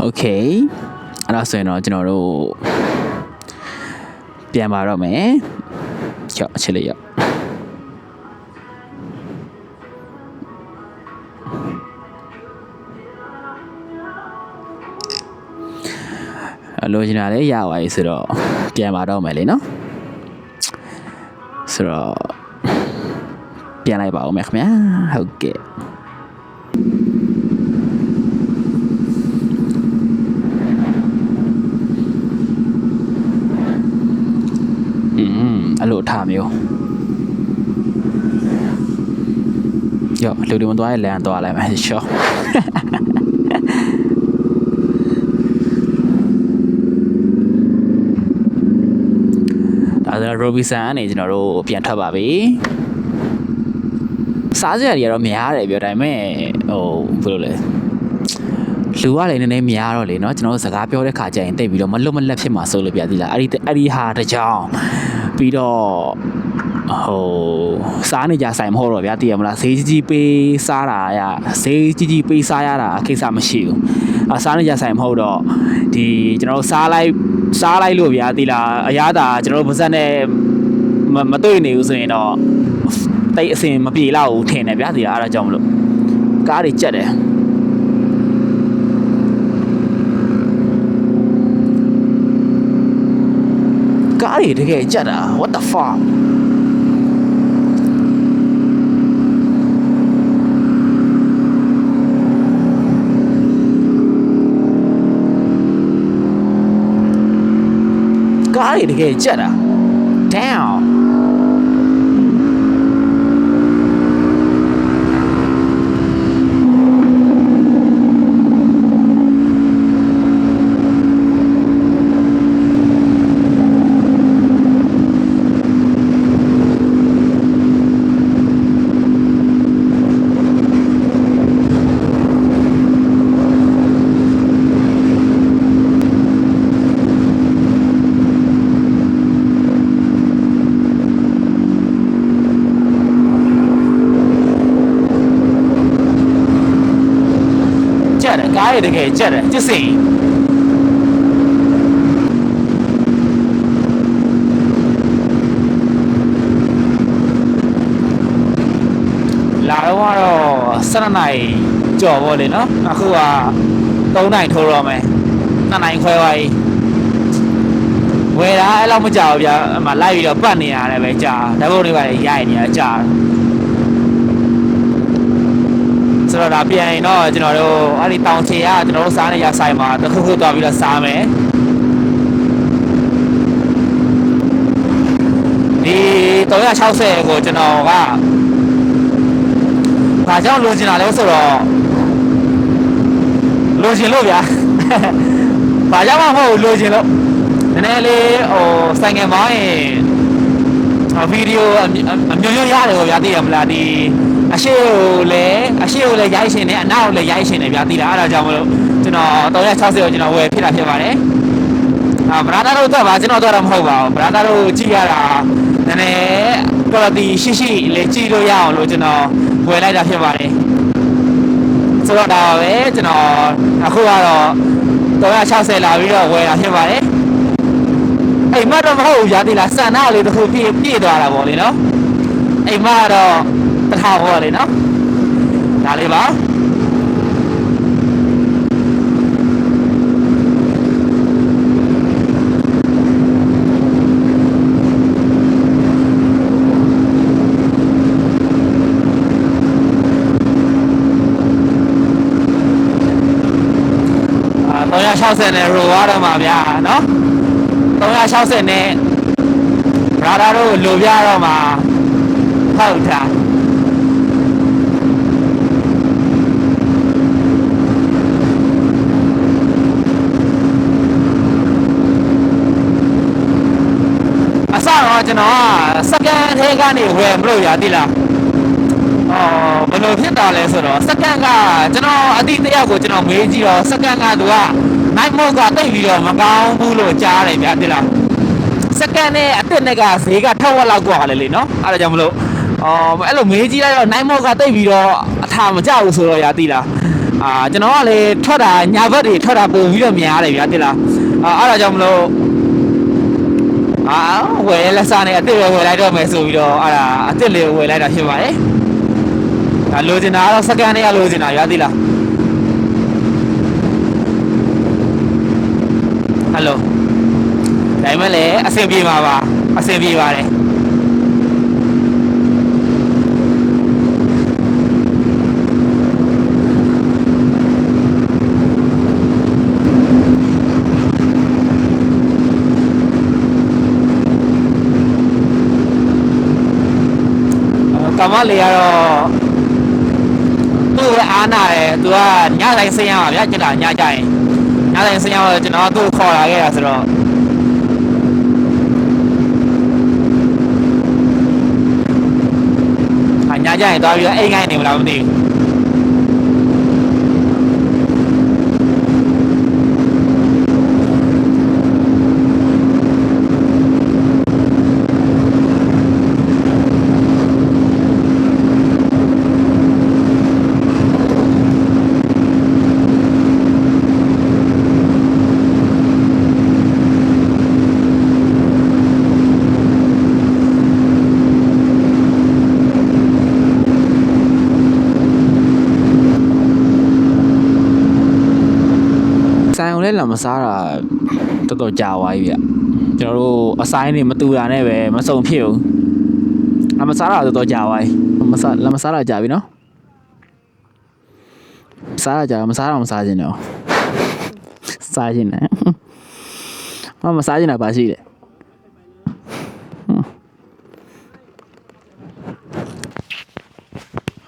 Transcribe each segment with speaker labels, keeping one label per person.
Speaker 1: โอเคအဲ့ဒါဆိုရင်တော့ကျွန်တော်တို့ပြန်ပါတော့မယ်ကြောက်အချစ်လေးရောက်အလိုချင်တာလည်းရပါပြီဆိုတော့ပြန်ပါတော့မယ်လေနော်ဆိုတော့ပြန်လိုက်ပါဦးမယ်ခင်ဗျာဟုတ်ကဲ့ อืมအဲ့လိုအထားမျိုးယောလူတွေမသွားရလမ်းသွားလိုက်မယ်ရှော့ဒါဆိုတော့ Robinson ကနေကျွန်တော်တို့ပြန်ထွက်ပါပြီစားစရာတွေကတော့များတယ်ပြောဒါပေမဲ့ဟိုဘယ်လိုလဲလူကလည်းနည်းနည်းများတော့လေเนาะကျွန်တော်တို့စကားပြောတဲ့ခါကျရင်တိတ်ပြီးတော့မလွတ်မလပ်ဖြစ်မှာစိုးလို့ပြသီလားအဲ့ဒီအဲ့ဒီဟာတစ်ကြောင် ပြီးတော့ဟိုစားနေကြဆိုင်မဟုတ်တော့ဗျာတည်ရမလားဈေးကြီးကြီးပေးစားတာရဈေးကြီးကြီးပေးစားရတာကိစ္စမရှိဘူးအစားနေကြဆိုင်မဟုတ်တော့ဒီကျွန်တော်တို့စားလိုက်စားလိုက်လို့ဗျာတည်လားအရသာကျွန်တော်တို့ပါဇက်နဲ့မမတွေ့နေဘူးဆိုရင်တော့တိတ်အစင်မပြေတော့ဘူးထင်တယ်ဗျာတည်လားအဲ့ဒါကြောင့်မလို့ကားတွေကြက်တယ် ကားတွေတကယ်ကြက်တာ what the fuck ကားတွေတကယ်ကြက်တာ damn ကြက်တယ်ကားတွေတကယ်ကြက်တယ်ကျစ်စိလာတော့ကတော့7နိုင်ကြော်ပေါ့လေနော်အခုက3နိုင်ထိုးတော့မယ်2နိုင်ခွဲသွားပြီဝယ်တာအဲ့လောက်မကြောက်ဘူးဗျာအမှလိုက်ပြီးတော့ပတ်နေရတယ်ပဲကြာဓာတ်ပုံတွေပါလေရိုက်နေရကြာ ဆိုတော့ဒါပြန်ရင်တော့ကျွန်တော်တို့အဲ့ဒီတောင်ချေကကျွန်တော်တို့စားနေရဆိုင်မှာတစ်ခုခုသွားပြီးတော့စားမယ်ဒီ360ကိုကျွန်တော်ကဘာကြောင့်လိုချင်တာလဲဆိုတော့လိုချင်လို့ဗျာဘာကြောင့်မှမဟုတ်ဘူးလိုချင်လို့နည်းနည်းလေးဟိုဆိုင်ငယ်မောင်းရင်ဟိုဗီဒီယိုအမြအမျိုးမျိုးရတယ်ပေါ့ဗျာသိရမလားဒီ အရှိကိုလည်းအရှိကိုလည်းရိုက်ရှင်တယ်အနောက်ကိုလည်းရိုက်ရှင်တယ်ဗျာသိလားအဲ့ဒါကြောင့်မလို့ကျွန်တော်360ကိုကျွန်တော်ဝယ်ဖြစ်တာဖြစ်ပါတယ်အာဗရာဒါတို့တော့ပါကျွန်တော်တော့မဟုတ်ပါဘူးဗရာဒါတို့ကြည့်ရတာနည်းနည်း quality ရှိရှိလေးကြည့်လို့ရအောင်လို့ကျွန်တော်ဝယ်လိုက်တာဖြစ်ပါတယ်ဆိုတော့ဒါပါပဲကျွန်တော်အခုကတော့360လာပြီးတော့ဝယ်တာဖြစ်ပါတယ်အိမ်မတော့မဟုတ်ဘူးဗျာဒီလားစံနာလေးတစ်ခုပြည့်ပြည့်သွားတာပေါ့လေနော်အိမ်မကတော့ တစ်ထောင်ပေါ့လေနော်ဒါလေးပါအာ360နဲ့ရိုရတော့မှာဗျာနော်360နဲ့ဘရာဒါတို့လိုပြတော့မှာဟုတ်တာအစတော့ ကျွန်တော်ကစကန်ထဲကနေဝယ်မလို့ရသေးလားအော်ဘယ်လိုဖြစ်တာလဲဆိုတော့စကန်ကကျွန်တော်အတိတ်တယောက်ကိုကျွန်တော်မေးကြည့်တော့စကန်ကသူကနိုင်မော့ကတိတ်ပြီးတော့မကောင်းဘူးလို့ကြားတယ်ဗျာတိလား စကန်နဲ့အစ်စ်နဲ့ကဈေးကထက်ဝက်လောက်กว่าလေလေနော်အဲ့ဒါကြောင့်မလို့အော်အဲ့လိုမေးကြည့်လိုက်တော့နိုင်မော့ကတိတ်ပြီးတော့အထာမကြဘူးဆိုတော့ရာသိလား
Speaker 2: အာကျွန်တော်ကလေထွက်တာညာဘက်တွေထွက်တာပုံပြီးတော့မြင်ရတယ်ဗျာတိလားအာအဲ့ဒါကြောင့်မလို့ အာဝယ်လက်စားနဲ့အစ်စ်ပဲဝယ်လိုက်တော့မယ်ဆိုပြီးတော့အဲ့ဒါအစ်စ်လေးဝယ်လိုက်တာဖြစ်ပါတယ်ဒါလိုချင်တာကတော့စကန်နဲ့လိုချင်တာဗျာတိလားဟယ်လိုဒါပေမဲ့လည်းအဆင်ပြေပါပါအဆင်ပြေပါတယ် က မလေးကတော့သူ့ရဲ့အားနာတယ်သူကညတိုင်းဆင်းရမှာဗျာကျွန်တော်ညကြရင်ညတိုင်းဆင်းရတော့ကျွန်တော်သူ့ကိုခေါ်လာခဲ့တာဆိုတော့အညကြရင်သွားပြီးတော့အိမ်ငိုင်းနေမလားမသိဘူး
Speaker 1: မစားတာတော်တော်ကြာသွားပြီဗျကျွန်တော်တို့အဆိုင်နေမတူတာနဲ့ပဲမစုံဖြစ်ဘူးလာမစားတာတော်တော်ကြာသွားပြီမစားလာမစားတာကြာပြီနော်စားတာကြာမစားတော့မစားခြင်းတော့စားခြင်းနဲ့မမစားခြင်းတာပါရှိတယ်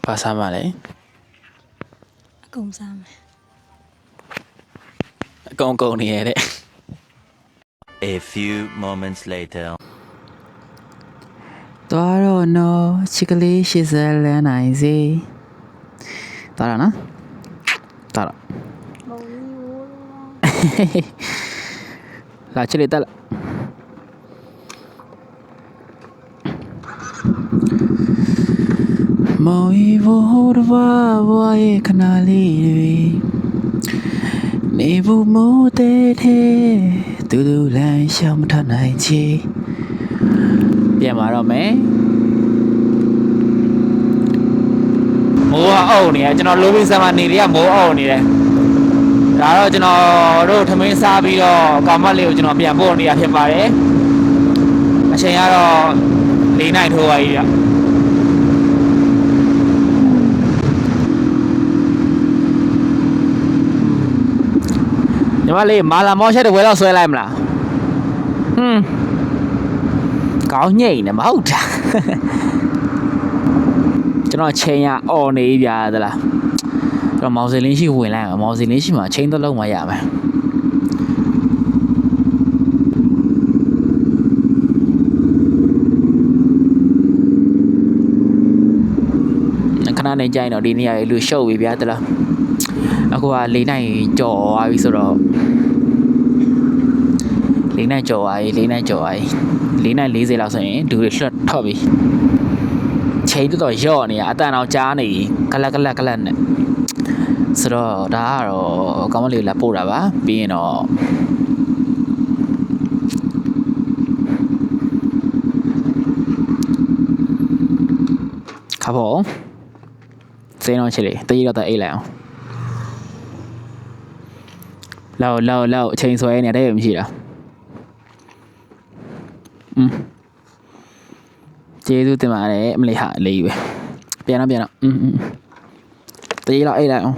Speaker 1: ဘာစားမလဲ
Speaker 3: အကုန်စားမယ်
Speaker 1: အကုန်ကုန်နေရတဲ့
Speaker 4: A few moments later.
Speaker 1: သွားတော့နော်ချစ်ကလေး80လမ်းနိုင်စေသွားတော့နော်သွားတော့
Speaker 3: မုံကြီးဝိုး
Speaker 1: လာချစ်လေးတက်လာမောင်ရီဘိုးတဘာဘွားရဲ့ခဏလေးတွေနေဘူးမိုးတဲ့တဲ့တူတူလမ်းရှောင်မထနိုင်ချေပြန်มาတော့မယ်
Speaker 2: မိုးကအုပ်နေတယ်ကျွန်တော်လိုဘီဆန်မှာနေတွေကမိုးအုပ်နေတယ်ဒါတော့ကျွန်တော်တို့ထမင်းစားပြီးတော့ကောင်မလေးကိုကျွန်တော်ပြန်ပို့နေရဖြစ်ပါတယ်အချိန်ကတော့၄နိုင်ထိုးပါကြီးဗျ
Speaker 1: မလေးမာလာမောရှက်တစ်ဝဲတော့ဆွဲလိုက်မလားဟွန်းကောင်းညိတ်နေမဟုတ်တာကျွန်တော်ချိန်ရအော်နေပြီဗျာသလားကျွန်တော်မောင်စင်လင်းရှိဝင်လိုက်အောင်မောင်စင်လင်းရှိမှာချိန်တစ်လုံးမရမယ်ခဏနေကြရင်တော့ဒီနေရာလေးလူရှုပ်ပြီဗျာသလား အခုက၄နိုင်ကြော်သွားပြီဆိုတော့၄နိုင်ကြော်သွားပြီ၄နိုင်ကြော်သွားပြီ၄နိုင်40လောက်ဆိုရင်ဒူတွေလွတ်ထော့ပြီချိန်တော်တော်ရော့နေရအတန်အောင်ကြားနေကလက်ကလက်ကလက်နဲ့ဆိုတော့ဒါကတော့ကောင်းမလေးလာပို့တာပါပြီးရင်တော့ခါဖို့စေးတော့ချစ်လေတကြီးတော့တအိတ်လိုက်အောင် လောက်လောက်လောက်အချိန်ဆွဲနေတယ်မရှိလားอืมကျေးဇူးတင်ပါတယ်အမလေးဟာအလေးပဲပြန်တော့ပြန်တော့อืมอืมတကြီးလောက်အိတ်လိုက်အောင်